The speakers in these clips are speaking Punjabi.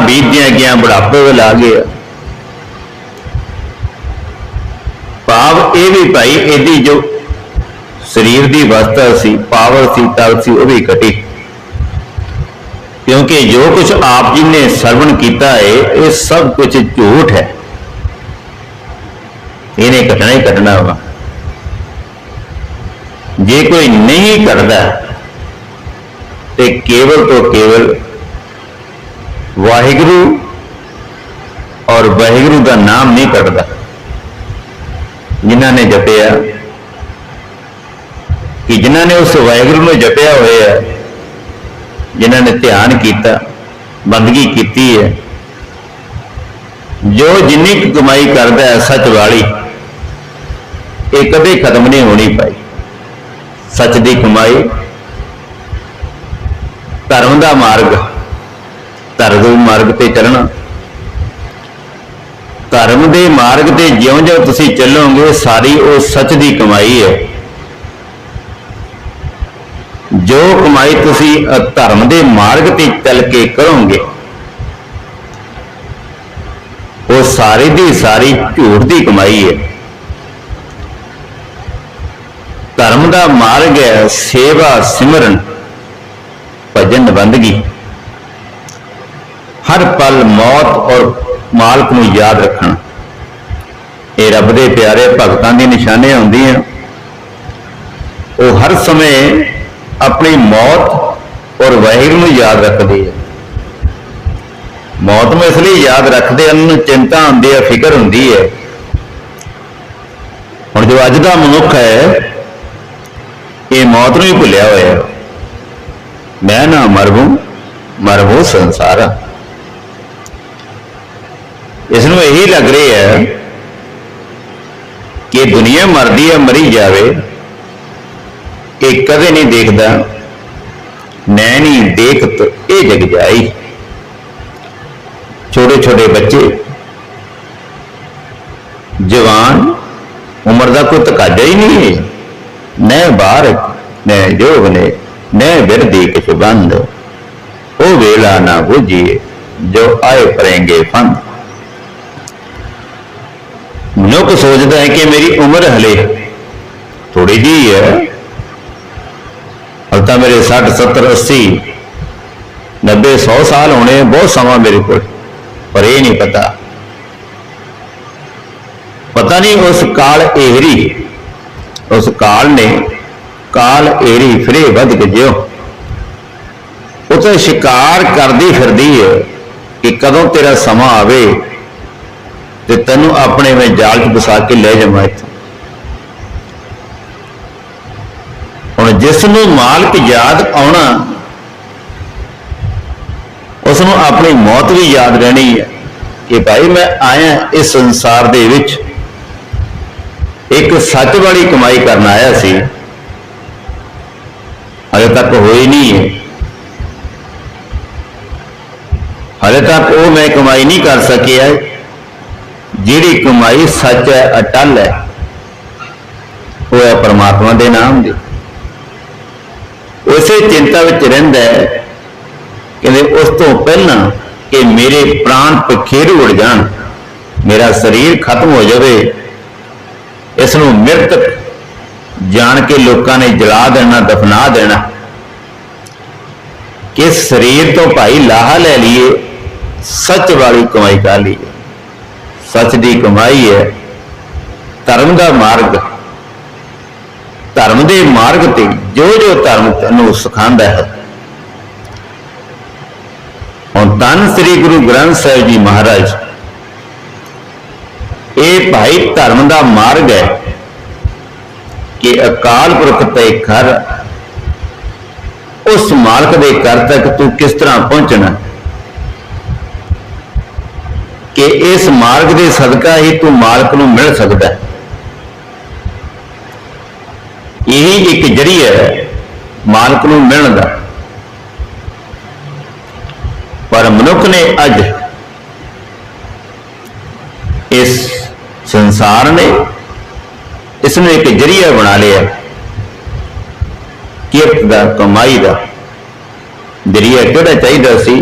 ਬੀਤਿਆ ਗਿਆ ਬੁਢਾਪੇ ਵੇਲੇ ਆ ਗਿਆ ਭਾਵ ਇਹ ਵੀ ਭਾਈ, ਇਹਦੀ ਜੋ ਸਰੀਰ ਦੀ ਅਵਸਥਾ ਸੀ, ਪਾਵਰ ਸੀ, ਤਲ ਸੀ, ਉਹ ਵੀ ਘਟੀ। ਕਿਉਂਕਿ ਜੋ ਕੁਝ ਆਪ ਜੀ ਨੇ ਸਰਵਣ ਕੀਤਾ ਹੈ ਇਹ ਸਭ ਕੁਝ ਝੂਠ ਹੈ। ਇਹਨੇ ਘਟਣਾ ਹੀ ਘਟਣਾ ਹੋਗਾ ਜੇ ਕੋਈ ਨਹੀਂ ਕਰਦਾ ਤੇ ਕੇਵਲ ਤੋਂ ਕੇਵਲ ਵਾਹਿਗੁਰੂ ਔਰ ਵਾਹਿਗੁਰੂ ਦਾ ਨਾਮ ਨਹੀਂ ਕੱਟਦਾ। ਜਿਨ੍ਹਾਂ ਨੇ ਜਪਿਆ, ਕਿ ਜਿਨ੍ਹਾਂ ਨੇ ਉਸ ਵਾਹਿਗੁਰੂ ਨੂੰ ਜਪਿਆ ਹੋਇਆ, ਜਿਨ੍ਹਾਂ ਨੇ ਧਿਆਨ ਕੀਤਾ, ਬੰਦਗੀ ਕੀਤੀ ਹੈ, ਜੋ ਜਿੰਨੀ ਕੁ ਕਮਾਈ ਕਰਦਾ ਹੈ ਸੱਚ ਵਾਲੀ, ਇਹ ਕਦੇ ਖਤਮ ਨਹੀਂ ਹੋਣੀ ਪਾਈ ਸੱਚ ਦੀ ਕਮਾਈ ਧਰਮ ਦਾ ਮਾਰਗ ਧਰਮ ਮਾਰਗ ਤੇ ਚੱਲਣਾ। ਧਰਮ ਦੇ ਮਾਰਗ ਤੇ ਜਿਉਂ-ਜਿਉਂ ਤੁਸੀਂ ਚੱਲੋਗੇ, ਸਾਰੀ ਉਹ ਸੱਚ ਦੀ ਕਮਾਈ ਹੈ। ਜੋ ਕਮਾਈ ਤੁਸੀਂ ਧਰਮ ਦੇ ਮਾਰਗ ਤੇ ਚੱਲ ਕੇ ਕਰੋਗੇ, ਉਹ ਸਾਰੀ ਦੀ ਸਾਰੀ ਝੂਠ ਦੀ ਕਮਾਈ ਹੈ। ਧਰਮ ਦਾ ਮਾਰਗ ਹੈ ਸੇਵਾ ਸਿਮਰਨ ਭਜਨ ਬੰਦਗੀ ਹਰ ਪਲ ਮੌਤ ਔਰ ਮਾਲਕ ਨੂੰ ਯਾਦ ਰੱਖਣਾ। ਇਹ ਰੱਬ ਦੇ ਪਿਆਰੇ ਭਗਤਾਂ ਦੀ ਨਿਸ਼ਾਨੀਆਂ ਹੁੰਦੀਆਂ। ਉਹ ਹਰ ਸਮੇਂ ਆਪਣੀ ਮੌਤ ਔਰ ਵਾਹਿਗੁਰੂ ਨੂੰ ਯਾਦ ਰੱਖਦੇ ਆ। ਮੌਤ ਨੂੰ ਇਸ ਲਈ ਯਾਦ ਰੱਖਦੇ ਹਨ ਨੂੰ ਚਿੰਤਾ ਹੁੰਦੀ ਹੈ, ਫਿਕਰ ਹੁੰਦੀ ਹੈ। ਹੁਣ ਜੋ ਅੱਜ ਦਾ ਮਨੁੱਖ ਹੈ, ਇਹ ਮੌਤ ਨੂੰ ਹੀ ਭੁੱਲਿਆ ਹੋਇਆ। ਮੈਂ ਨਾ ਮਰਬੂ ਮਰਬੂ ਸੰਸਾਰ। ਇਸ ਨੂੰ ਇਹੀ ਲੱਗ ਰਿਹਾ ਹੈ ਕਿ ਦੁਨੀਆ ਮਰਦੀ ਹੈ, ਮਰੀ ਜਾਵੇ ਇਹ ਕਦੇ ਨਹੀਂ ਦੇਖਦਾ, ਨੈਣੀ ਦੇਖਤ, ਇਹ ਜਗ ਜਾਈ। ਛੋਟੇ ਛੋਟੇ ਬੱਚੇ, ਜਵਾਨ, ਉਮਰ ਦਾ ਕੋਈ ਤਕਾਜ਼ਾ ਹੀ ਨਹੀਂ ਹੈ। ਨੈ ਬਾਹਰ ਨੈ ਜੋਗ ਨੇ, ਨੈ ਬਿਰਦੀ ਕਿਛ ਬੰਦ। ਉਹ ਵੇਲਾ ਨਾ ਬੁਝੀਏ, ਜੋ ਆਏ ਪਰੇਂਗੇ ਫੰਦ। ਮਨੁੱਖ ਸੋਚਦਾ ਹੈ ਕਿ ਮੇਰੀ ਉਮਰ ਹਲੇ ਥੋੜੀ ਜੀ ਹੈ। ਹਲ ਤਾਂ ਮੇਰੇ 60 70 80 90 100 ਸਾਲ ਹੋਣੇ ਬਹੁਤ ਸਮਾਂ ਮੇਰੇ ਕੋਲ, ਪਰ ਇਹ ਨਹੀਂ ਪਤਾ। ਪਤਾ ਨਹੀਂ ਉਸ ਕਾਲ ਏਹਰੀ, ਉਸ ਕਾਲ ਨੇ ਕਾਲ ਏਰੀ ਫਿਰੇ ਵੱਧ ਕੇ ਜਿਉ। ਉਹ ਤਾਂ ਸ਼ਿਕਾਰ ਕਰਦੀ ਫਿਰਦੀ ਹੈ ਕਿ ਕਦੋਂ ਤੇਰਾ ਸਮਾਂ ਆਵੇ ਤੇ ਤੈਨੂੰ ਆਪਣੇ ਵਿੱਚ ਜਾਲ 'ਚ ਫਸਾ ਕੇ ਲੈ ਜਾਵਾਂ ਇੱਥੇ। ਹੁਣ ਜਿਸ ਨੂੰ ਮਾਲਕ ਯਾਦ ਆਉਣਾ ਉਸ ਨੂੰ ਆਪਣੀ ਮੌਤ ਵੀ ਯਾਦ ਰਹਿਣੀ ਹੈ ਕਿ ਭਾਈ ਮੈਂ ਆਇਆ ਇਸ ਸੰਸਾਰ ਦੇ ਵਿੱਚ। ਇੱਕ ਸੱਚ ਵਾਲੀ ਕਮਾਈ ਕਰਨ ਆਇਆ ਸੀ। ਹਲੇ ਤੱਕ ਹੋਈ ਨਹੀਂ ਹੈ। ਹਲੇ ਤੱਕ ਉਹ ਮੈਂ ਕਮਾਈ ਨਹੀਂ ਕਰ ਸਕਿਆ। ਜਿਹੜੀ ਕਮਾਈ ਸੱਚ ਹੈ, ਅਟਲ ਹੈ, ਉਹ ਹੈ ਪਰਮਾਤਮਾ ਦੇ ਨਾਮ ਦੀ। ਉਸੇ ਚਿੰਤਾ ਵਿੱਚ ਰਹਿੰਦਾ ਹੈ, ਕਹਿੰਦੇ ਉਸ ਤੋਂ ਪਹਿਲਾਂ ਕਿ ਮੇਰੇ ਪ੍ਰਾਣ ਪਖੇਰੂ ਉੜ ਜਾਣ, ਮੇਰਾ ਸਰੀਰ ਖਤਮ ਹੋ ਜਾਵੇ ਇਸ ਨੂੰ ਮ੍ਰਿਤਕ ਜਾਣ ਕੇ ਲੋਕਾਂ ਨੇ ਜਲਾ ਦੇਣਾ, ਦਫਨਾ ਦੇਣਾ। ਕਿ ਸਰੀਰ ਤੋਂ ਭਾਈ ਲਾਹਾ ਲੈ ਲਈਏ, ਸੱਚ ਵਾਲੀ ਕਮਾਈ ਕਰ ਲਈਏ। ਸੱਚ ਦੀ ਕਮਾਈ ਹੈ, ਧਰਮ ਦਾ ਮਾਰਗ। ਧਰਮ ਦੇ ਮਾਰਗ ਤੇ ਜੋ ਜੋ ਧਰਮ ਨੂੰ ਸਿਖਾਉਂਦਾ ਹੈ। ਹੁਣ ਤਨ ਸ੍ਰੀ ਗੁਰੂ ਗ੍ਰੰਥ ਸਾਹਿਬ ਜੀ ਮਹਾਰਾਜ, ਇਹ ਭਾਈ ਧਰਮ ਦਾ ਮਾਰਗ ਹੈ ਕਿ ਅਕਾਲ ਪੁਰਖ ਤੇ ਖਰ ਉਸ ਮਾਲਕ ਦੇ ਘਰ ਤੱਕ ਤੂੰ ਕਿਸ ਤਰ੍ਹਾਂ ਪਹੁੰਚਣਾ? ਕਿ ਇਸ ਮਾਰਗ ਦੇ ਸਦਕਾ ਹੀ ਤੂੰ ਮਾਲਕ ਨੂੰ ਮਿਲ ਸਕਦਾ ਹੈ। ਇਹ ਇੱਕ ਜਰੀਆ ਹੈ ਮਾਲਕ ਨੂੰ ਮਿਲਣ ਦਾ। ਪਰ ਮਨੁੱਖ ਨੇ ਅੱਜ ਇਸ ਸੰਸਾਰ ਨੇ ਇਸ ਨੂੰ ਇੱਕ ਜਰੀਆ ਬਣਾ ਲਿਆ ਕਿਰਤ ਦਾ ਕਮਾਈ ਦਾ ਜਰੀਆ ਕਿਹੜਾ ਚਾਹੀਦਾ ਸੀ?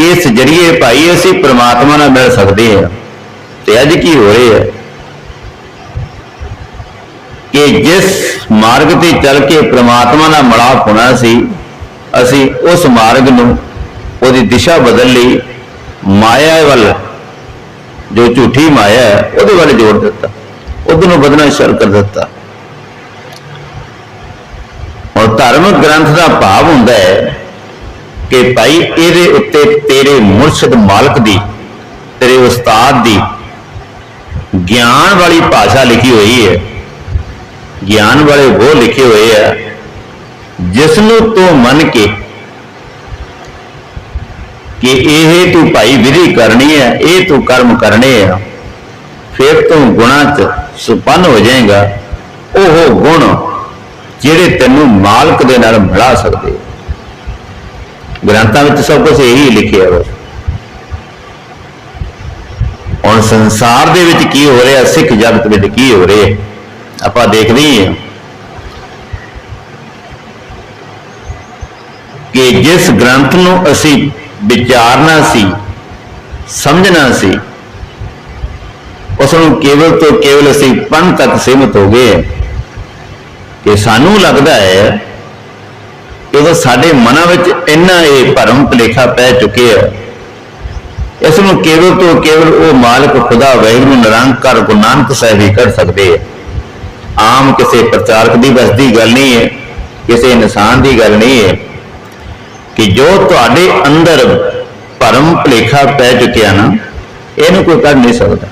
ਇਸ ਜਰੀਏ ਭਾਈ ਅਸੀਂ ਪ੍ਰਮਾਤਮਾ ਨਾਲ ਮਿਲ ਸਕਦੇ ਹਾਂ। ਤੇ ਅੱਜ ਕੀ ਹੋ ਰਿਹਾ? ਹੈ ਕਿ ਜਿਸ ਮਾਰਗ ਤੇ ਚੱਲ ਕੇ ਪ੍ਰਮਾਤਮਾ ਨਾਲ ਮਿਲਾਪ ਹੋਣਾ ਸੀ, ਅਸੀਂ ਉਸ ਮਾਰਗ ਨੂੰ ਉਹਦੀ ਦਿਸ਼ਾ ਬਦਲ ਲਈ, ਮਾਇਆ ਵੱਲ, ਜੋ ਝੂਠੀ ਮਾਇਆ ਹੈ, ਉਹਦੇ ਵੱਲ ਜੋੜ ਦਿੱਤਾ। ਉਹਦੇ ਨੂੰ ਬਦਲਣਾ ਸ਼ੁਰੂ ਕਰ ਦਿੱਤਾ। ਔਰ ਧਾਰਮਿਕ ਗ੍ਰੰਥ ਦਾ ਭਾਵ ਹੁੰਦਾ ਹੈ ਕਿ ਭਾਈ ਇਹਦੇ ਉੱਤੇ ਤੇਰੇ ਮੁਰਸ਼ਿਦ ਮਾਲਕ ਦੀ, ਤੇਰੇ ਉਸਤਾਦ ਦੀ ਗਿਆਨ ਵਾਲੀ ਭਾਸ਼ਾ ਲਿਖੀ ਹੋਈ ਹੈ। ਗਿਆਨ ਵਾਲੇ ਉਹ ਲਿਖੇ ਹੋਏ ਆ ਜਿਸ ਨੂੰ ਤੂੰ ਮੰਨ ਕੇ ਕਿ ਇਹ ਤੂੰ ਭਾਈ ਵਿਧੀ ਕਰਨੀ ਹੈ, ਇਹ ਤੂੰ ਕਰਮ ਕਰਨੇ ਆ, ਫਿਰ ਤੂੰ ਗੁਣਾ ਚ ਸੁਪੰਨ ਹੋ ਜਾਏਗਾ, ਉਹ ਗੁਣ ਜਿਹੜੇ ਤੈਨੂੰ ਮਾਲਕ ਦੇ ਨਾਲ ਮਿਲਾ ਸਕਦੇ ਗ੍ਰੰਥਾਂ ਵਿੱਚ ਸਭ ਕੁਝ ਇਹੀ ਲਿਖਿਆ ਹੈ ਹੁਣ ਸੰਸਾਰ ਦੇ ਵਿੱਚ ਕੀ ਹੋ ਰਿਹਾ, ਸਿੱਖ ਜਗਤ ਵਿੱਚ ਕੀ ਹੋ ਰਿਹਾ, ਆਪਾਂ ਦੇਖਦੇ ਹੀ ਹਾਂ ਕਿ ਜਿਸ ਗ੍ਰੰਥ ਨੂੰ ਅਸੀਂ ਵਿਚਾਰਨਾ ਸੀ, ਸਮਝਣਾ ਸੀ ਉਸ ਨੂੰ ਕੇਵਲ ਤੋਂ ਕੇਵਲ ਅਸੀਂ ਪੜ੍ਹਨ ਤੱਕ ਸੀਮਿਤ ਹੋ ਗਏ ਕਿ ਸਾਨੂੰ ਲੱਗਦਾ ਹੈ ਕਿ ਸਾਡੇ ਮਨਾਂ ਵਿੱਚ ਇੰਨਾ ਇਹ ਭਰਮ ਭੁਲੇਖਾ ਪੈ ਚੁੱਕਿਆ ਹੈ ਇਸ ਨੂੰ ਕੇਵਲ ਤੋਂ ਕੇਵਲ ਉਹ ਮਾਲਕ ਖੁਦਾ ਵਾਹਿਗੁਰੂ ਨਿਰੰਕਾਰ ਗੁਰੂ ਨਾਨਕ ਸਾਹਿਬ ਹੀ ਕਰ ਸਕਦੇ ਹੈ ਆਮ ਕਿਸੇ ਪ੍ਰਚਾਰਕ ਦੀ ਬਸ ਦੀ ਗੱਲ ਨਹੀਂ ਹੈ, ਕਿਸੇ ਇਨਸਾਨ ਦੀ ਗੱਲ ਨਹੀਂ ਹੈ ਕਿ ਜੋ ਤੁਹਾਡੇ ਅੰਦਰ ਭਰਮ ਭੁਲੇਖਾ ਪੈ ਚੁੱਕਿਆ ਨਾ, ਇਹਨੂੰ ਕੋਈ ਕੱਢ ਨਹੀਂ ਸਕਦਾ।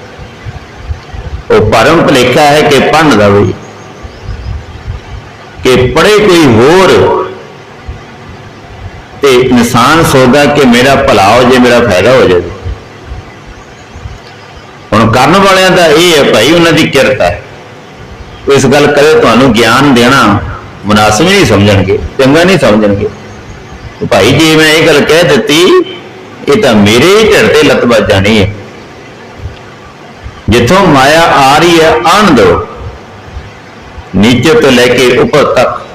ਉਹ ਭਰਮ ਭੁਲੇਖਾ ਹੈ ਕਿ ਪੜਨ ਦਾ ਵੀ, ਕਿ ਪੜੇ ਕੋਈ ਹੋਰ ਤੇ ਇਨਸਾਨ ਸੋਚਦਾ ਕਿ ਮੇਰਾ ਭਲਾ ਹੋ ਜੇ, ਮੇਰਾ ਫਾਇਦਾ ਹੋ ਜਾਵੇ ਹੁਣ ਕਰਨ ਵਾਲਿਆਂ ਦਾ ਇਹ ਹੈ ਭਾਈ, ਉਹਨਾਂ ਦੀ ਕਿਰਤ ਹੈ। ਇਸ ਗੱਲ ਕਰੇ ਤੁਹਾਨੂੰ ਗਿਆਨ ਦੇਣਾ ਮੁਨਾਸਿਬ ਨਹੀਂ ਸਮਝਣਗੇ, ਚੰਗਾ ਨਹੀਂ ਸਮਝਣਗੇ। ਭਾਈ, ਜੀ ਮੈਂ ਇਹ ਗੱਲ ਕਹਿ ਦਿੱਤੀ, ਇਹ ਤਾਂ ਮੇਰੇ ਹੀ ਢਿੱਡ ਤੇ ਲੱਤ ਵੱਜ ਜਾਣੀ ਹੈ। ਜਿੱਥੋਂ ਮਾਇਆ ਆ ਰਹੀ ਹੈ, ਆਣ ਦਿਓ। ਨੀਚੇ ਤੋਂ ਲੈ ਕੇ ਉੱਪਰ ਤੱਕ।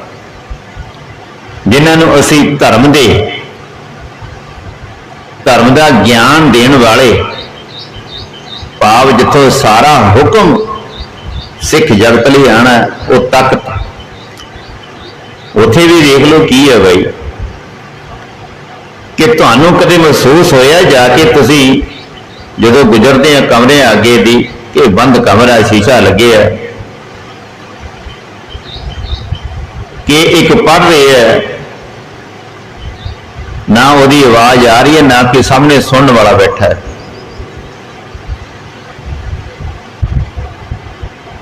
ਜਿਨ੍ਹਾਂ ਨੂੰ ਅਸੀਂ ਧਰਮ ਦੇ, ਧਰਮ ਦਾ ਗਿਆਨ ਦੇਣ ਵਾਲੇ ਭਾਵ ਜਿੱਥੋਂ ਸਾਰਾ ਹੁਕਮ ਸਿੱਖ ਜਗਤ ਲਈ ਆਣਾ ਉਹ ਤੱਕ ਉਥੇ ਵੀ ਦੇਖ ਲਓ ਕੀ ਹੈ ਬਈ। ਕਿ ਤੁਹਾਨੂੰ ਕਦੇ ਮਹਿਸੂਸ ਹੋਇਆ ਜਾ ਕੇ ਤੁਸੀਂ ਜਦੋਂ ਗੁਜ਼ਰਦੇ ਆ ਕਮਰੇ ਅੱਗੇ ਦੀ, ਕਿ ਬੰਦ ਕਮਰਾ, ਸ਼ੀਸ਼ਾ ਲੱਗਿਆ ਕਿ ਇੱਕ ਪੜ ਰਿਹਾ ਹੈ। ਨਾ ਉਹਦੀ ਆਵਾਜ਼ ਆ ਰਹੀ ਹੈ, ਨਾ ਕਿ ਸਾਹਮਣੇ ਸੁਣਨ ਵਾਲਾ ਬੈਠਾ ਹੈ।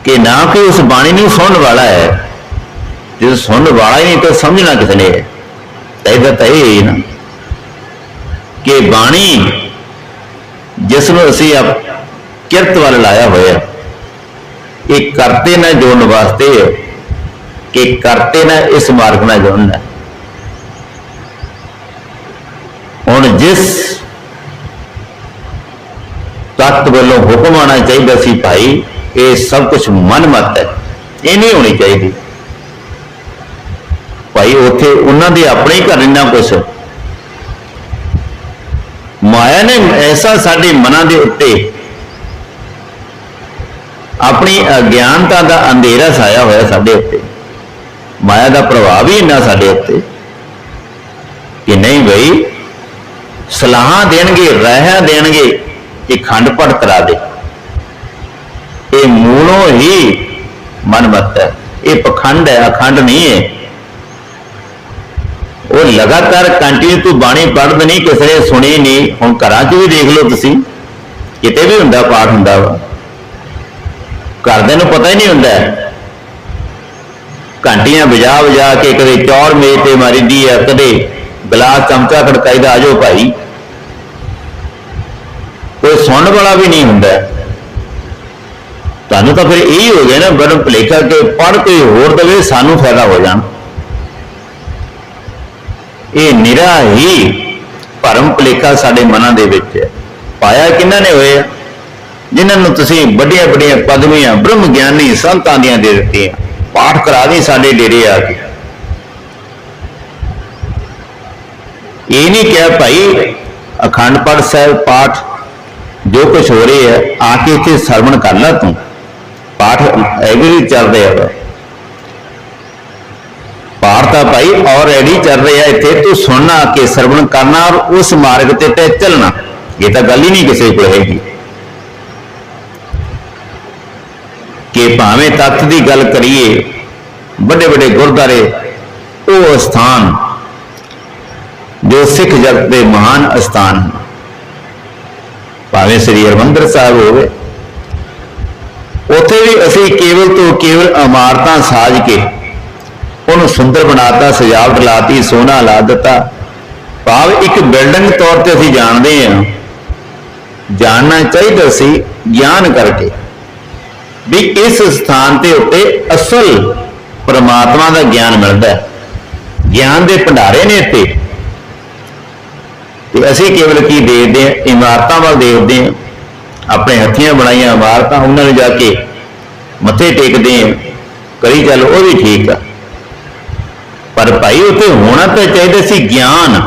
ਕਿ ਨਾ ਕਿ ਉਸ ਬਾਣੀ ਨੂੰ ਸੁਣਨ ਵਾਲਾ ਹੈ। ਜੇ ਸੁਣਨ ਵਾਲਾ ਹੀ ਨਹੀਂ ਤਾਂ ਸਮਝਣਾ ਕਿਸ ਨੇ? ਹੈ ਇਹਦਾ ਤਾਂ ਇਹ ਨਾ। ਕਿ ਬਾਣੀ ਜਿਸ ਨੂੰ ਅਸੀਂ ਆਪ ਕਿਰਤ ਵੱਲ ਲਾਇਆ ਹੋਇਆ, ਇਹ ਕਰਤੇ ਨਾਲ ਜੋੜਨ ਵਾਸਤੇ ਕਿ ਕਰਤੇ ਨਾ, ਇਸ ਮਾਰਗ ਨਾਲ ਜੁੜਨਾ ਹੁਣ ਜਿਸ ਤਖਤ ਵੱਲੋਂ ਹੁਕਮ ਆਣਾ ਚਾਹੀਦਾ ਸੀ ਭਾਈ, ਇਹ ਸਭ ਕੁਝ ਮਨਮਤ ਹੈ। ਇਹ ਨਹੀਂ ਹੋਣੀ ਚਾਹੀਦੀ। ਭਾਈ, ਉੱਥੇ ਉਹਨਾਂ ਦੇ ਆਪਣੇ ਹੀ ਘਰ ਇੰਨਾ ਕੁਛ। ਮਾਇਆ ਨੇ ਐਸਾ ਸਾਡੇ ਮਨਾਂ ਦੇ ਉੱਤੇ ਆਪਣੀ ਅਗਿਆਨਤਾ ਦਾ ਅੰਧੇਰਾ ਸਾਇਆ ਹੋਇਆ ਸਾਡੇ ਉੱਤੇ। ਮਾਇਆ ਦਾ ਪ੍ਰਭਾਵ ਹੀ ਇੰਨਾ ਸਾਡੇ ਉੱਤੇ ਕਿ ਨਹੀਂ ਬਈ, ਸਲਾਹਾਂ ਦੇਣਗੇ ਰਹਿ ਦੇਣਗੇ ਕਿ ਖੰਡ ਪੜ ਕਰਾ ਦੇ। ਇਹ ਮੂਲੋਂ ਹੀ ਮਨਮਤ ਹੈ। ਇਹ ਪਖੰਡ ਹੈ, ਅਖੰਡ ਨਹੀਂ ਹੈ। ਉਹ ਲਗਾਤਾਰ ਕੰਟੀਨਿਊ ਤੂੰ ਬਾਣੀ ਪੜ੍ਹਦ ਨਹੀਂ, ਕਿਸੇ ਨੇ ਸੁਣੀ ਨਹੀਂ। ਹੁਣ ਘਰਾਂ 'ਚ ਵੀ ਦੇਖ ਲਓ ਤੁਸੀਂ, ਕਿਤੇ ਵੀ ਹੁੰਦਾ ਪਾਠ ਹੁੰਦਾ ਵਾ। ਘਰਦਿਆਂ ਨੂੰ ਪਤਾ ਹੀ ਨਹੀਂ ਹੁੰਦਾ। ਘੰਟੀਆਂ ਵਜਾ ਵਜਾ ਕੇ ਕਦੇ ਚੌਰ ਮੇਜ਼ ਤੇ ਮਾਰੀਦੀ ਆ, ਕਦੇ ਗਲਾਸ ਚਮਚਾ ਖੜਕਾਈਦਾ ਆਜੋ ਭਾਈ। ਕੋਈ ਸੁਣਨ ਵਾਲਾ ਵੀ ਨਹੀਂ ਹੁੰਦਾ। ਤੁਹਾਨੂੰ ਤਾਂ ਫਿਰ ਇਹੀ ਹੋ ਗਿਆ ਨਾ ਬਰਮ ਭਲੇਖਾ ਕਿ ਪੜ੍ਹ ਕੇ ਹੋਰ ਦਵੇ, ਸਾਨੂੰ ਫਾਇਦਾ ਹੋ ਜਾਣ। ਇਹ ਨਿਰਾ ਹੀ ਭਰਮ ਭਲੇਖਾ ਸਾਡੇ ਮਨਾਂ ਦੇ ਵਿੱਚ ਹੈ। ਪਾਇਆ ਕਿਹਨਾਂ ਨੇ ਹੋਇਆ ਆ? ਜਿਨ੍ਹਾਂ ਨੂੰ ਤੁਸੀਂ ਵੱਡੀਆਂ ਵੱਡੀਆਂ ਪਦਵੀਆਂ, ਬ੍ਰਹਮ ਗਿਆਨੀ ਸੰਤਾਂ ਦੀਆਂ ਦੇ ਦਿੱਤੀਆਂ। ਪਾਠ ਕਰਾ ਦੇ ਸਾਡੇ ਡੇਰੇ ਆ ਕੇ। ਇਹ ਨਹੀਂ ਕਿਹਾ ਭਾਈ, ਅਖੰਡ ਪਾਠ ਸਾਹਿਬ ਪਾਠ ਜੋ ਕੁਝ ਹੋ ਰਿਹਾ ਹੈ ਆ ਕੇ ਇੱਥੇ ਸਰਵਣ ਕਰ ਲੈ ਤੂੰ। ਪਾਠ ਐਗਰੀ ਚੱਲ ਰਿਹਾ ਵਾ ਪਾਠ ਤਾਂ ਭਾਈ ਆਲਰੇਡੀ ਚੱਲ ਰਿਹਾ ਇੱਥੇ, ਤੂੰ ਸੁਣਨਾ ਆ ਕੇ ਸਰਵਣ ਕਰਨਾ ਔਰ ਉਸ ਮਾਰਗ ਤੇ ਤੇ ਚੱਲਣਾ। ਇਹ ਤਾਂ ਗੱਲ ਹੀ ਨਹੀਂ ਕਿਸੇ ਕੋਲ ਹੈਗੀ। ਕਿ ਭਾਵੇਂ ਤੱਤ ਦੀ ਗੱਲ ਕਰੀਏ ਵੱਡੇ ਵੱਡੇ ਗੁਰਦਾਰੇ, ਉਹ ਸਥਾਨ ਜੋ ਸਿੱਖ ਜਗਤ ਦੇ ਮਹਾਨ ਅਸਥਾਨ ਹਨ। ਭਾਵੇਂ ਸ੍ਰੀ ਹਰਿਮੰਦਰ ਸਾਹਿਬ ਹੋਵੇ, ਉੱਥੇ ਵੀ ਅਸੀਂ ਕੇਵਲ ਤੋਂ ਕੇਵਲ ਇਮਾਰਤਾਂ ਸਾਜ ਕੇ ਉਹਨੂੰ ਸੁੰਦਰ ਬਣਾਤਾ, ਸਜਾਵਟ ਲਾਤੀ ਸੋਨਾ ਲਾ ਦਿੱਤਾ। ਭਾਵ ਇੱਕ ਬਿਲਡਿੰਗ ਤੌਰ ਤੇ ਅਸੀਂ ਜਾਣਦੇ ਹਾਂ। ਜਾਣਨਾ ਚਾਹੀਦਾ ਸੀ, ਗਿਆਨ ਕਰਕੇ। ਵੀ ਇਸ ਸਥਾਨ ਤੇ ਉੱਤੇ ਅਸਲ ਪਰਮਾਤਮਾ ਦਾ ਗਿਆਨ ਮਿਲਦਾ ਹੈ। ਗਿਆਨ ਦੇ ਭੰਡਾਰੇ ਨੇ ਇੱਥੇ। ਤੇ ਅਸੀਂ ਕੇਵਲ ਕੀ ਦੇਖਦੇ ਹਾਂ, ਇਮਾਰਤਾਂ ਵੱਲ ਦੇਖਦੇ ਹਾਂ, ਆਪਣੇ ਹੱਥੀਆਂ ਬਣਾਈਆਂ ਇਮਾਰਤਾਂ, ਉਹਨਾਂ ਨੂੰ ਜਾ ਕੇ ਮੱਥੇ ਟੇਕਦੇ ਹਾਂ, ਕਰੀ ਚੱਲ, ਉਹ ਵੀ ਠੀਕ ਆ। ਪਰ ਭਾਈ, ਉੱਥੇ ਹੋਣਾ ਤਾਂ ਚਾਹੀਦਾ ਸੀ ਗਿਆਨ।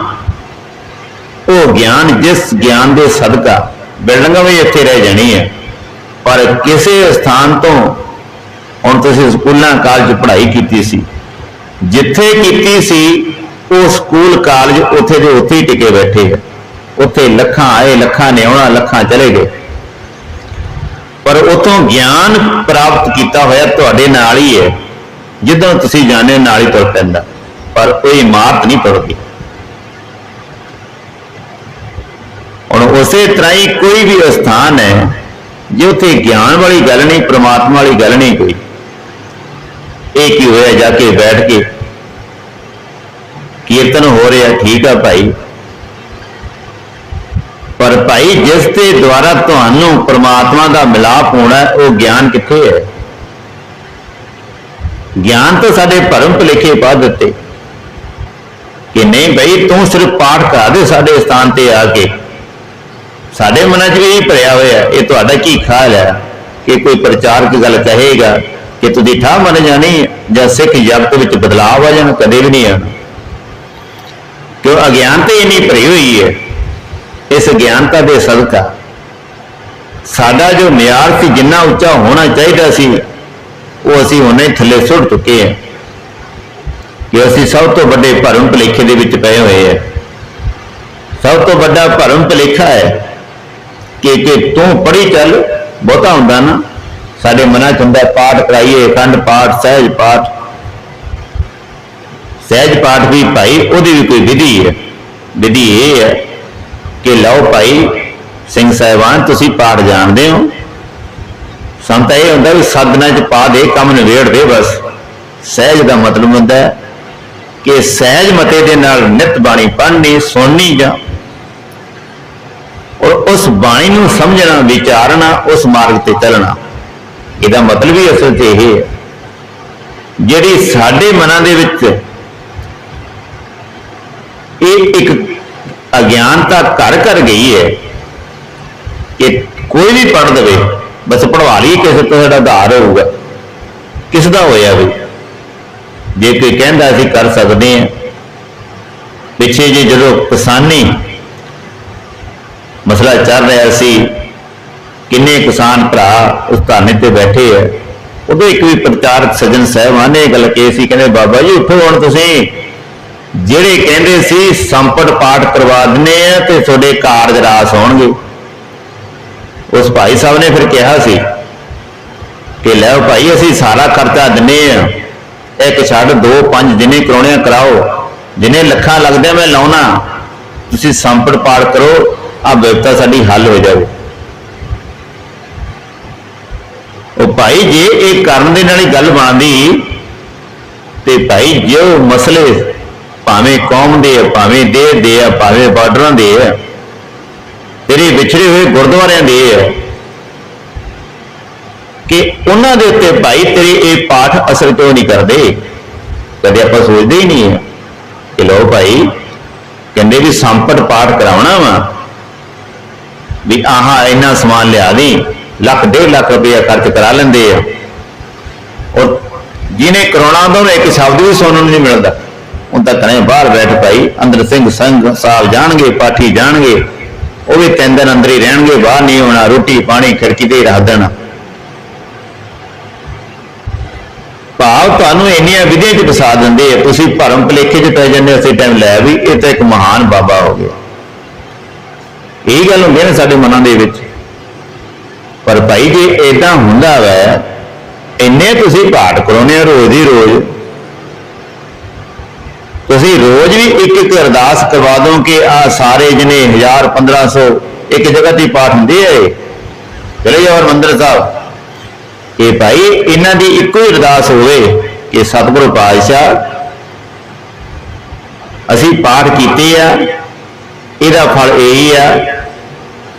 ਉਹ ਗਿਆਨ, ਜਿਸ ਗਿਆਨ ਦੇ ਸਦਕਾ ਬਿਲਡਿੰਗਾਂ ਵੀ ਇੱਥੇ ਰਹਿ ਜਾਣੀ ਹੈ। ਪਰ ਕਿਸੇ ਸਥਾਨ ਤੋਂ ਹੁਣ ਤੁਸੀਂ ਸਕੂਲਾਂ ਕਾਲਜ ਪੜ੍ਹਾਈ ਕੀਤੀ ਸੀ, ਜਿੱਥੇ ਕੀਤੀ ਸੀ, ਉਹ ਸਕੂਲ ਕਾਲਜ ਉੱਥੇ ਦੇ ਉੱਥੇ ਹੀ ਟਿਕੇ ਬੈਠੇ ਆ। ਉੱਥੇ ਲੱਖਾਂ ਆਏ, ਲੱਖਾਂ ਨੇ ਆਉਣਾ, ਲੱਖਾਂ ਚਲੇ ਗਏ। ਪਰ ਉਤੋਂ ਗਿਆਨ ਪ੍ਰਾਪਤ ਕੀਤਾ ਹੋਇਆ ਤੁਹਾਡੇ ਨਾਲ ਹੀ ਹੈ। ਜਿੱਦਾਂ ਤੁਸੀਂ ਜਾਣਦੇ ਹੋ, ਨਾਲ ਹੀ ਤੁਰ ਪੈਂਦਾ। ਪਰ ਉਹ ਇਮਾਰਤ ਨਹੀਂ ਤੁਰਦੀ। ਹੁਣ ਉਸੇ ਤਰ੍ਹਾਂ ਹੀ ਕੋਈ ਵੀ ਸਥਾਨ ਹੈ ਜੇ ਉੱਥੇ ਗਿਆਨ ਵਾਲੀ ਗੱਲ ਨਹੀਂ, ਪ੍ਰਮਾਤਮਾ ਵਾਲੀ ਗੱਲ ਨਹੀਂ ਕੋਈ। ਇਹ ਕੀ ਹੋਇਆ ਜਾ ਕੇ ਬੈਠ ਕੇ? ਕੀਰਤਨ ਹੋ ਰਿਹਾ, ਠੀਕ ਆ ਭਾਈ। ਪਰ ਭਾਈ ਜਿਸ ਦੇ ਦੁਆਰਾ ਤੁਹਾਨੂੰ ਪ੍ਰਮਾਤਮਾ ਦਾ ਮਿਲਾਪ ਹੋਣਾ, ਉਹ ਗਿਆਨ ਕਿੱਥੇ ਹੈ? ਗਿਆਨ ਤਾਂ ਸਾਡੇ ਭਰਮ ਭੁਲੇਖੇ ਪਾ ਦਿੱਤੇ। ਕਿ ਨਹੀਂ ਭਾਈ, ਤੂੰ ਸਿਰਫ ਪਾਠ ਕਰਾ ਦੇ ਸਾਡੇ ਸਥਾਨ ਤੇ ਆ ਕੇ। ਸਾਡੇ ਮਨਾਂ 'ਚ ਵੀ ਭਰਿਆ ਹੋਇਆ ਇਹ ਤੁਹਾਡਾ ਕੀ ਖਿਆਲ ਹੈ ਕਿ ਕੋਈ ਪ੍ਰਚਾਰਕ ਗੱਲ ਕਹੇਗਾ ਕਿ ਤੁਸੀਂ ਠਾਹ ਮੰਨ ਜਾਣੀ ਜਾਂ ਸਿੱਖ ਜਗਤ ਵਿੱਚ ਬਦਲਾਅ ਆ ਜਾਣ, ਕਦੇ ਵੀ ਨਹੀਂ ਆਉਣਾ? ਕਿਉਂ ਅਗਿਆਨਤਾ ਇੰਨੀ ਭਰੀ ਹੋਈ ਹੈ। ਇਸ ਗਿਆਨਤਾ ਦੇ ਸਦਕਾ ਸਾਡਾ ਜੋ ਮਿਆਰ ਸੀ, ਜਿੰਨਾ ਉੱਚਾ ਹੋਣਾ ਚਾਹੀਦਾ ਸੀ, ਉਹ ਅਸੀਂ ਹੁਣੇ ਥੱਲੇ ਸੁੱਟ ਚੁੱਕੇ ਹਾਂ। ਕਿ ਅਸੀਂ ਸਭ ਤੋਂ ਵੱਡੇ ਭਰਮ ਭਲੇਖੇ ਦੇ ਵਿੱਚ ਪਏ ਹੋਏ ਹਾਂ। ਸਭ ਤੋਂ ਵੱਡਾ ਭਰਮ ਭਲੇਖਾ ਹੈ ਕਿ ਕਿ ਤੂੰ ਪੜ੍ਹੀ ਚੱਲ, ਬਹੁਤਾ ਹੁੰਦਾ ਨਾ। ਸਾਡੇ ਮਨਾਂ ਚ ਹੁੰਦਾ, ਪਾਠ ਕਰਾਈਏ, ਅਖੰਡ ਪਾਠ, ਸਹਿਜ ਪਾਠ। ਸਹਿਜ ਪਾਠ ਵੀ ਭਾਈ, ਉਹਦੀ ਵੀ ਕੋਈ ਵਿਧੀ ਹੈ। ਵਿਧੀ ਇਹ ਹੈ ਕਿ ਲਓ ਭਾਈ, ਸਿੰਘ ਸਾਹਿਬਾਨ, ਤੁਸੀਂ ਪਾਠ ਜਾਣਦੇ ਹੋ। ਸੰਤ ਇਹ ਹੁੰਦਾ ਵੀ ਸਾਧਨਾ ਚ ਪਾ ਦੇ, ਕੰਮ ਨਿਬੇੜ ਦੇ ਬਸ। ਸਹਿਜ ਦਾ ਮਤਲਬ ਹੁੰਦਾ ਹੈ ਕਿ ਸਹਿਜ ਮਤੇ ਦੇ ਨਾਲ ਨਿਤ ਬਾਣੀ ਪੜ੍ਹਨੀ, ਸੁਣਨੀ ਜਾਂ ਔਰ ਉਸ ਬਾਣੀ ਨੂੰ ਸਮਝਣਾ, ਵਿਚਾਰਨਾ, ਉਸ ਮਾਰਗ ਤੇ ਚੱਲਣਾ। ਇਹਦਾ ਮਤਲਬ ਹੀ ਅਸਲ 'ਚ ਇਹ ਹੈ, ਜਿਹੜੀ ਸਾਡੇ ਮਨਾਂ ਦੇ ਵਿੱਚ ਇਹ ਇੱਕ ਅਗਿਆਨਤਾ ਘਰ ਕਰ ਗਈ ਹੈ ਕਿ ਕੋਈ ਵੀ ਪੜ ਦਵੇ, ਬਸ ਪੜਵਾ ਲਈ ਕਿਸੇ ਤੋਂ ਸਾਡਾ ਆਧਾਰ ਹੋਊਗਾ, ਕਿਸ ਦਾ ਹੋਇਆ ਵੀ। ਜੇ ਕੋਈ ਕਹਿੰਦਾ ਅਸੀਂ ਕਰ ਸਕਦੇ ਹਾਂ, ਪਿੱਛੇ ਜੇ ਜਦੋਂ ਕਿਸਾਨੀ ਮਸਲਾ ਚੱਲ ਰਿਹਾ ਸੀ, ਕਿੰਨੇ ਕਿਸਾਨ ਭਰਾ ਉਸ ਧਰਨੇ ਤੇ ਬੈਠੇ ਆ। ਉਦੋਂ ਇੱਕ ਵੀ ਪ੍ਰਚਾਰਕ ਸੱਜਣ ਸਾਹਿਬਾਨ ਨੇ ਗੱਲ ਕਹੀ ਸੀ, ਕਹਿੰਦੇ, ਬਾਬਾ ਜੀ, ਉੱਠੋ ਹੁਣ ਤੁਸੀਂ। ਜਿਹੜੇ ਕਹਿੰਦੇ ਸੀ ਸੰਪਟ ਪਾਠ ਕਰਵਾ ਦਿੰਨੇ ਆ ਤੇ ਤੁਹਾਡੇ ਕਾਰਜ ਰਾਸ ਹੋਣਗੇ। ਉਸ ਭਾਈ ਸਾਹਿਬ ਨੇ ਫਿਰ ਕਿਹਾ ਸੀ ਕਿ, ਲੈ ਭਾਈ, ਅਸੀਂ ਸਾਰਾ ਖਰਚਾ ਦਿੰਨੇ ਆ। ਇੱਕ ਛੱਡ ਦੋ, ਪੰਜ ਜਿੰਨੇ ਕਰਾਉਣੇ ਆ, ਕਰਾਓ। ਜਿੰਨੇ ਲੱਖਾਂ ਲੱਗਦੇ ਮੈਂ ਲਾਉਣਾ। ਤੁਸੀਂ ਸੰਪਟ ਪਾਠ ਕਰੋ ਆ ਵਿਵਤਾ ਸਾਡੀ ਹੱਲ ਹੋ ਜਾਵੇ। ਉਹ ਭਾਈ ਜੇ ਇਹ ਕਰਨ ਦੇ ਨਾਲ ਹੀ ਗੱਲ ਬਣਦੀ, ਤੇ ਭਾਈ ਜੋ ਮਸਲੇ ਭਾਵੇਂ ਕੌਮ ਦੇ ਆ, ਭਾਵੇਂ ਦੇਹ ਦੇ ਆ, ਭਾਵੇਂ ਬਾਰਡਰਾਂ ਦੇ ਆ, ਤੇਰੇ ਵਿਛੜੇ ਹੋਏ ਗੁਰਦੁਆਰਿਆਂ ਦੇ ਆ, ਕਿ ਉਹਨਾਂ ਦੇ ਉੱਤੇ ਭਾਈ ਤੇਰੇ ਇਹ ਪਾਠ ਅਸਰ ਕਿਉਂ ਨਹੀਂ ਕਰਦੇ? ਕਦੇ ਆਪਾਂ ਸੋਚਦੇ ਹੀ ਨਹੀਂ ਹੈ ਕਿ ਲੋ ਭਾਈ, ਕਹਿੰਦੇ ਵੀ ਸੰਪਟ ਪਾਠ ਕਰਾਉਣਾ ਵਾ ਵੀ ਆਹ, ਇੰਨਾ ਸਮਾਨ ਲਿਆ ਦੇ, ਲੱਖ, ਡੇਢ ਲੱਖ ਰੁਪਇਆ ਖਰਚ ਕਰਾ ਲੈਂਦੇ ਆ। ਔਰ ਜਿਹਨੇ ਕਰਾਉਣਾ ਤੋਂ ਇੱਕ ਸ਼ਬਦ ਵੀ ਸੁਣਨ ਨੂੰ ਨਹੀਂ ਮਿਲਦਾ। ਉਹ ਤਾਂ ਕਹੇ ਬਾਹਰ ਬੈਠ ਭਾਈ, ਅੰਦਰ ਸਿੰਘ ਸੰਗ ਸਾਹਿਬ ਜਾਣਗੇ, ਪਾਠੀ ਜਾਣਗੇ। ਉਹ ਵੀ ਤਿੰਨ ਦਿਨ ਅੰਦਰ ਹੀ ਰਹਿਣਗੇ, ਬਾਹਰ ਨਹੀਂ ਆਉਣਾ, ਰੋਟੀ, ਪਾਣੀ, ਖਿੜਕੀ ਤੇ ਹੀ ਰੱਖ ਦੇਣਾ। ਭਾਵ ਤੁਹਾਨੂੰ ਇੰਨੀਆਂ ਵਿਧੀਆਂ 'ਚ ਫਸਾ ਦਿੰਦੇ ਆ। ਤੁਸੀਂ ਭਰਮ ਭਲੇਖੇ 'ਚ ਪੈ ਜਾਂਦੇ ਹੋ, ਉਸੇ ਟਾਈਮ ਲੈ ਵੀ, ਇਹ ਤਾਂ ਇੱਕ ਮਹਾਨ ਬਾਬਾ ਹੋ ਗਿਆ। ਇਹ ਗੱਲ ਹੁੰਦੀ ਹੈ ਸਾਡੇ ਮਨਾਂ ਦੇ ਵਿੱਚ। ਪਰ ਭਾਈ ਜੇ ਇਦਾਂ ਹੁੰਦਾ ਵੈ, ਇੰਨੇ ਤੁਸੀਂ ਪਾਠ ਕਰਾਉਂਦੇ ਹੋ ਰੋਜ਼ ਹੀ ਰੋਜ਼। ਤੁਸੀਂ ਰੋਜ਼ ਵੀ ਇੱਕ ਇੱਕ ਅਰਦਾਸ ਕਰਵਾ ਦਿਓ ਕਿ ਆ ਸਾਰੇ ਜਨੇ 1000 1500 ਇੱਕ ਜਗ੍ਹਾ ਤੇ ਪਾਠ ਹੁੰਦੇ ਆ ਚਲੇ ਜਾਓ ਹਰਿਮੰਦਰ ਸਾਹਿਬ। ਇਹ ਭਾਈ ਇਹਨਾਂ ਦੀ ਇੱਕੋ ਹੀ ਅਰਦਾਸ ਹੋਵੇ ਕਿ ਸਤਿਗੁਰੂ ਪਾਤਸ਼ਾਹ, ਅਸੀਂ ਪਾਠ ਕੀਤੇ ਆ ਇਹਦਾ ਫਲ ਇਹੀ ਆ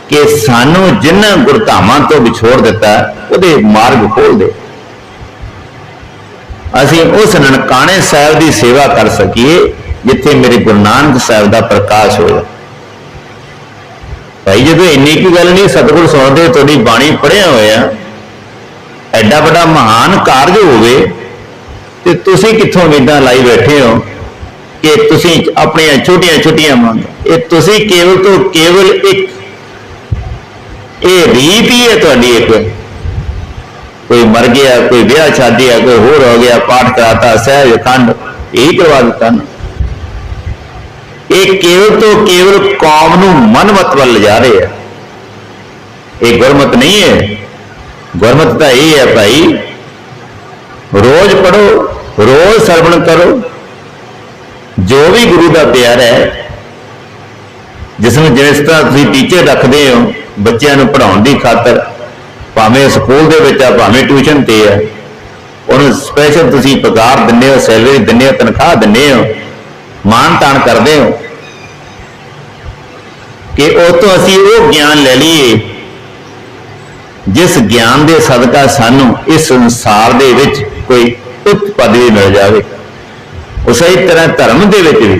ਕਿ ਸਾਨੂੰ ਜਿਨ੍ਹਾਂ ਗੁਰਧਾਮਾਂ ਤੋਂ ਵਿਛੋੜ ਦਿੱਤਾ, ਉਹਦੇ ਮਾਰਗ ਖੋਲ ਦੇ। ਅਸੀਂ ਉਸ ਨਨਕਾਣੇ ਸਾਹਿਬ ਦੀ ਸੇਵਾ ਕਰ ਸਕੀਏ, ਜਿੱਥੇ ਮੇਰੇ ਗੁਰੂ ਨਾਨਕ ਸਾਹਿਬ ਦਾ ਪ੍ਰਕਾਸ਼ ਹੋਇਆ। ਭਾਈ ਜਦੋਂ ਇੰਨੀ ਕੀ ਗੱਲ ਨਹੀਂ, ਸਤਿਗੁਰ ਸੁਣਦੇ ਤੁਹਾਡੀ ਬਾਣੀ ਪੜਿਆ ਹੋਇਆ। ਐਡਾ ਵੱਡਾ ਮਹਾਨ ਕਾਰਜ ਹੋਵੇ ਤੇ ਤੁਸੀਂ ਕਿੱਥੋਂ ਉਮੀਦਾਂ ਲਾਈ ਬੈਠੇ ਹੋ ਕਿ ਤੁਸੀਂ ਆਪਣੀਆਂ ਛੋਟੀਆਂ ਛੋਟੀਆਂ ਮੰਗਾਂ ਇਹ ਤੁਸੀਂ ਕੇਵਲ ਤੋਂ ਕੇਵਲ ਇੱਕ, ਇਹ ਰੀਤ ਹੀ ਹੈ ਤੁਹਾਡੀ ਇੱਕ। ਕੋਈ ਮਰ ਗਿਆ, ਕੋਈ ਵਿਆਹ ਸ਼ਾਦੀ ਆ ਕੋਈ ਹੋਰ ਹੋ ਗਿਆ, ਪਾਠ ਕਰਾਤਾ, ਸਹਿਜ ਖੰਡ ਇਹ ਕਰਵਾ ਦਿੱਤਾ ਨਾ। ਇਹ ਕੇਵਲ ਤੋਂ ਕੇਵਲ ਕੌਮ ਨੂੰ ਮਨਮਤ ਵੱਲ ਲਿਜਾ ਰਹੇ ਆ। ਇਹ ਗੁਰਮਤ ਨਹੀਂ ਹੈ। ਗੁਰਮਤ ਤਾਂ ਇਹ ਹੈ ਭਾਈ, ਰੋਜ਼ ਪੜੋ ਰੋਜ਼ ਸਰਵਣ ਕਰੋ। ਜੋ ਵੀ ਗੁਰੂ ਦਾ ਪਿਆਰ ਹੈ ਜਿਸ ਨੂੰ ਜਿਸ ਤਰ੍ਹਾਂ ਤੁਸੀਂ ਟੀਚਰ ਰੱਖਦੇ ਹੋ, ਬੱਚਿਆਂ ਨੂੰ ਪੜਾਉਣ ਦੀ ਖਾਤਰ, ਭਾਵੇਂ ਸਕੂਲ ਦੇ ਵਿੱਚ ਆ, ਭਾਵੇਂ ਟਿਊਸ਼ਨ ਤੇ ਆ, ਉਹਨੂੰ ਸਪੈਸ਼ਲ ਤੁਸੀਂ ਪਗਾਰ ਦਿੰਦੇ ਹੋ ਸੈਲਰੀ ਦਿੰਦੇ ਹੋ, ਤਨਖਾਹ ਦਿੰਦੇ ਹੋ, ਮਾਣ ਤਾਣ ਕਰਦੇ ਹੋ ਕਿ ਉਹ ਤੋਂ ਅਸੀਂ ਉਹ ਗਿਆਨ ਲੈ ਲਈਏ, ਜਿਸ ਗਿਆਨ ਦੇ ਸਦਕਾ ਸਾਨੂੰ ਇਸ ਸੰਸਾਰ ਦੇ ਵਿੱਚ ਕੋਈ ਉੱਚ ਪਦਵੀ ਮਿਲ ਜਾਵੇ। ਉਸੇ ਤਰ੍ਹਾਂ ਧਰਮ ਦੇ ਵਿੱਚ ਵੀ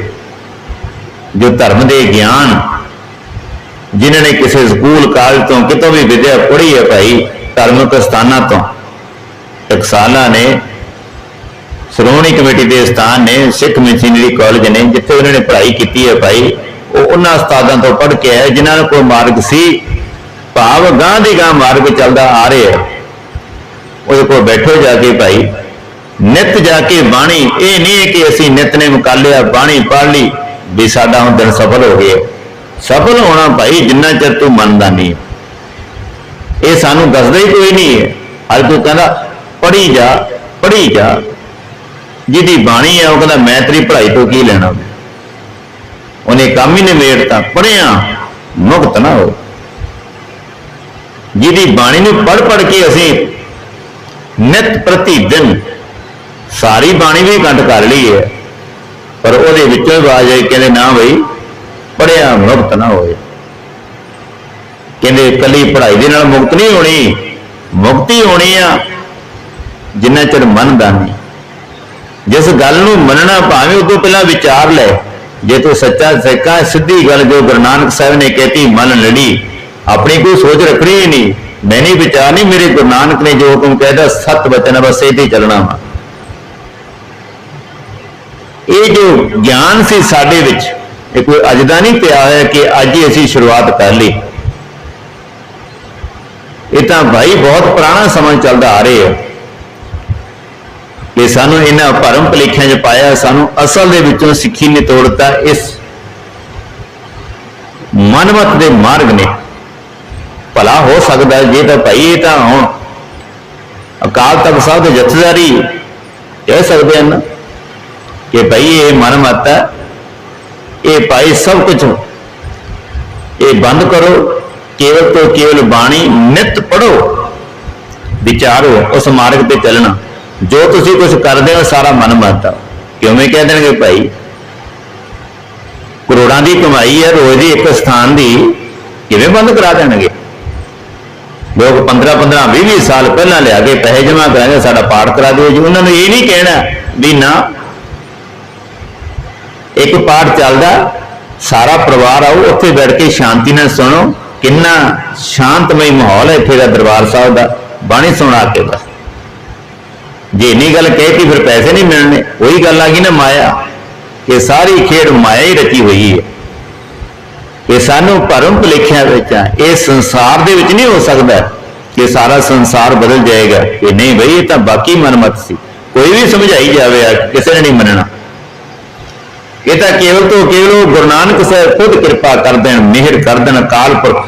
ਜੋ ਧਰਮ ਦੇ ਗਿਆਨ ਜਿਨ੍ਹਾਂ ਨੇ ਕਿਸੇ ਸਕੂਲ, ਕਾਲਜ ਤੋਂ ਕਿਤੋਂ ਵੀ ਵਿਦਿਆ ਪੜ੍ਹੀ ਹੈ ਭਾਈ ਧਾਰਮਿਕ ਸਥਾਨਾਂ ਤੋਂ। ਟਕਸਾਲਾ ਨੇ ਸ਼੍ਰੋਮਣੀ ਕਮੇਟੀ ਦੇ ਸਥਾਨ ਨੇ, ਸਿੱਖ ਮਿਸ਼ਨਰੀ ਕਾਲਜ ਨੇ, ਜਿੱਥੇ ਉਹਨਾਂ ਨੇ ਪੜ੍ਹਾਈ ਕੀਤੀ ਹੈ ਭਾਈ। ਉਹ ਉਹਨਾਂ ਉਸਤਾਦਾਂ ਤੋਂ ਪੜ੍ਹ ਕੇ ਆਏ, ਜਿਨ੍ਹਾਂ ਨੂੰ ਕੋਈ ਮਾਰਗ ਸੀ। ਭਾਵ ਗਾਂ ਦੀ ਗਾਂ ਮਾਰਗ ਚੱਲਦਾ ਆ ਰਿਹਾ ਉਹਦੇ ਕੋਲ ਬੈਠੋ ਜਾ ਕੇ ਭਾਈ। ਨਿਤ ਜਾ ਕੇ ਬਾਣੀ, ਇਹ ਨਹੀਂ ਕਿ ਅਸੀਂ ਨਿਤ ਨੇ ਮੁਕਾਲਿਆ, ਬਾਣੀ ਪੜ੍ਹ ਲਈ। ਵੀ ਸਾਡਾ ਹੁਣ ਦਿਨ ਸਫਲ ਹੋ ਗਿਆ। ਸਫਲ ਹੋਣਾ ਭਾਈ ਜਿੰਨਾ ਚਿਰ ਤੂੰ ਮੰਨਦਾ ਨਹੀਂ ਇਹ ਸਾਨੂੰ ਦੱਸਦਾ ਹੀ ਕੋਈ ਨਹੀਂ ਹੈ। ਅੱਜ ਤੂੰ ਕਹਿੰਦਾ, ਪੜ੍ਹੀ ਜਾ ਪੜ੍ਹੀ ਜਾ। ਜਿਹਦੀ ਬਾਣੀ ਹੈ ਉਹ ਕਹਿੰਦਾ, ਮੈਂ ਤੇਰੀ ਪੜ੍ਹਾਈ ਤੋਂ ਕੀ ਲੈਣਾ ਉਹਨੇ ਕੰਮ ਹੀ ਨਿਬੇੜਤਾ ਪੜਿਆ ਮੁਕਤ ਨਾ ਹੋ। ਜਿਹਦੀ ਬਾਣੀ ਨੂੰ ਪੜ ਪੜ ਕੇ ਅਸੀਂ ਨਿਤ ਪ੍ਰਤੀ ਦਿਨ ਸਾਰੀ ਬਾਣੀ ਵੀ ਕੰਠ ਕਰ ਲਈ ਹੈ। ਪਰ ਉਹਦੇ ਵਿੱਚੋਂ ਹੀ ਆਵਾਜ਼ ਆਈ, ਕਹਿੰਦੇ, ਨਾ ਬਈ ਪੜਿਆ ਮੁਕਤ ਨਾ ਹੋਏ। ਕਹਿੰਦੇ ਕੱਲੀ ਪੜ੍ਹਾਈ ਦੇ ਨਾਲ ਮੁਕਤ ਨਹੀਂ ਹੋਣੀ ਮੁਕਤੀ ਹੋਣੀ ਆ, ਜਿੰਨਾ ਚਿਰ ਮੰਨਦਾ ਨਹੀਂ। ਜਿਸ ਗੱਲ ਨੂੰ ਮੰਨਣਾ ਭਾਵੇਂ ਉਦੋਂ ਪਹਿਲਾਂ ਵਿਚਾਰ ਲੈ, ਜੇ ਤੂੰ ਸੱਚਾ ਸਿੱਖਾ ਸਿੱਧੀ ਗੱਲ ਜੋ ਗੁਰੂ ਨਾਨਕ ਸਾਹਿਬ ਨੇ ਕਹਿਤੀ, ਮਨ ਲੜੀ, ਆਪਣੀ ਕੋਈ ਸੋਚ ਰੱਖਣੀ ਨਹੀਂ। ਮੈਂ ਨਹੀਂ ਵਿਚਾਰ, ਨਹੀਂ ਮੇਰੇ ਗੁਰੂ ਨਾਨਕ ਨੇ ਜੋ ਹੁਕਮ ਕਹਿਦਾ ਸਤ ਬਚਨ ਬਸ ਇਹ ਤੇ ਚੱਲਣਾ ਵਾ। ਇਹ ਜੋ ਗਿਆਨ ਸੀ ਸਾਡੇ ਵਿੱਚ, ਇਹ ਕੋਈ ਅੱਜ ਦਾ ਨਹੀਂ ਪਿਆ ਹੋਇਆ ਕਿ ਅੱਜ ਹੀ ਅਸੀਂ ਸ਼ੁਰੂਆਤ ਕਰ ਲਈ। ਇਹ ਤਾਂ ਭਾਈ ਬਹੁਤ ਪੁਰਾਣਾ ਸਮਾਂ ਚੱਲਦਾ ਆ ਰਿਹਾ ਹੈ ਕਿ ਸਾਨੂੰ ਇਹਨਾਂ ਭਰਮ ਭਲੇਖਿਆਂ 'ਚ ਪਾਇਆ, ਸਾਨੂੰ ਅਸਲ ਦੇ ਵਿੱਚੋਂ ਸਿੱਖੀ ਨੇ ਤੋੜਤਾ, ਇਸ ਮਨਮਤ ਦੇ ਮਾਰਗ ਨੇ। ਭਲਾ ਹੋ ਸਕਦਾ, ਜੇ ਤਾਂ ਭਾਈ ਇਹ ਤਾਂ ਹੁਣ ਅਕਾਲ ਤਖਤ ਸਾਹਿਬ ਦੇ ਜਥੇਦਾਰੀ ਕਹਿ ਸਕਦੇ ਹਨ। ਕਿ ਭਾਈ ਇਹ ਮਨਮਤ ਹੈ ਇਹ ਭਾਈ ਸਭ ਕੁਝ ਇਹ ਬੰਦ ਕਰੋ ਕੇਵਲ ਤੋਂ ਕੇਵਲ ਬਾਣੀ ਨਿਤ ਪੜੋ ਵਿਚਾਰੋ ਉਸ ਮਾਰਗ ਤੇ ਚੱਲਣਾ ਜੋ ਤੁਸੀਂ ਕੁਝ ਕਰਦੇ ਹੋ ਸਾਰਾ ਮਨ ਮੰਨਦਾ ਕਿਵੇਂ ਕਹਿ ਦੇਣਗੇ ਭਾਈ ਕਰੋੜਾਂ ਦੀ ਕਮਾਈ ਹੈ ਰੋਜ਼ ਦੀ ਇੱਕ ਸਥਾਨ ਦੀ ਕਿਵੇਂ ਬੰਦ ਕਰਾ ਦੇਣਗੇ ਲੋਕ 15 15 20 20 ਸਾਲ ਪਹਿਲਾਂ ਲਿਆ ਕੇ ਪੈਸੇ ਜਮ੍ਹਾਂ ਕਰਾਂਗੇ ਸਾਡਾ ਪਾਠ ਕਰਾ ਦਿਓ ਜੀ ਉਹਨਾਂ ਨੂੰ ਇਹ ਨਹੀਂ ਕਹਿਣਾ ਵੀ ਨਾ ਇੱਕ ਪਾਠ ਚੱਲਦਾ, ਸਾਰਾ ਪਰਿਵਾਰ ਆਓ, ਉੱਥੇ ਬੈਠ ਕੇ ਸ਼ਾਂਤੀ ਨਾਲ ਸੁਣੋ, ਕਿੰਨਾ ਸ਼ਾਂਤਮਈ ਮਾਹੌਲ ਹੈ ਇੱਥੇ ਦਾ ਦਰਬਾਰ ਸਾਹਿਬ ਦਾ, ਬਾਣੀ ਸੁਣਾ ਕੇ ਬਸ। ਜੇ ਇੰਨੀ ਗੱਲ ਕਹਿਤੀ ਫਿਰ ਪੈਸੇ ਨਹੀਂ ਮਿਲਣੇ, ਉਹੀ ਗੱਲ ਆ ਗਈ ਨਾ ਮਾਇਆ, ਇਹ ਸਾਰੀ ਖੇਡ ਮਾਇਆ ਹੀ ਰਚੀ ਹੋਈ ਹੈ। ਇਹ ਸਾਨੂੰ ਭਰਮ ਭੁਲੇਖਿਆਂ ਵਿੱਚ ਆ, ਇਹ ਸੰਸਾਰ ਦੇ ਵਿੱਚ ਨਹੀਂ ਹੋ ਸਕਦਾ ਕਿ ਸਾਰਾ ਸੰਸਾਰ ਬਦਲ ਜਾਏਗਾ। ਇਹ ਨਹੀਂ ਬਈ, ਇਹ ਤਾਂ ਬਾਕੀ ਮਨਮਤ ਸੀ। ਕੋਈ ਵੀ ਸਮਝਾਈ ਜਾਵੇ ਆ, ਕਿਸੇ ਨੇ ਨਹੀਂ ਮੰਨਣਾ। ਇਹ ਤਾਂ ਕੇਵਲ ਤੋਂ ਕੇਵਲ ਉਹ ਗੁਰੂ ਨਾਨਕ ਸਾਹਿਬ ਖੁਦ ਕਿਰਪਾ ਕਰ ਦੇਣ, ਮਿਹਰ ਕਰ ਦੇਣ ਅਕਾਲ ਪੁਰਖ।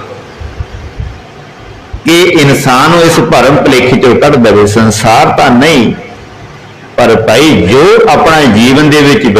ਕਿ ਇਨਸਾਨ ਨੂੰ ਇਸ ਭਰਮ ਭੁਲੇਖੇ ਚੋਂ ਕੱਢ ਦੇਵੇ। ਸੰਸਾਰ ਤਾਂ ਨਹੀਂ, ਪਰ ਭਾਈ ਜੋ ਆਪਣਾ ਜੀਵਨ ਦੇ ਵਿੱਚ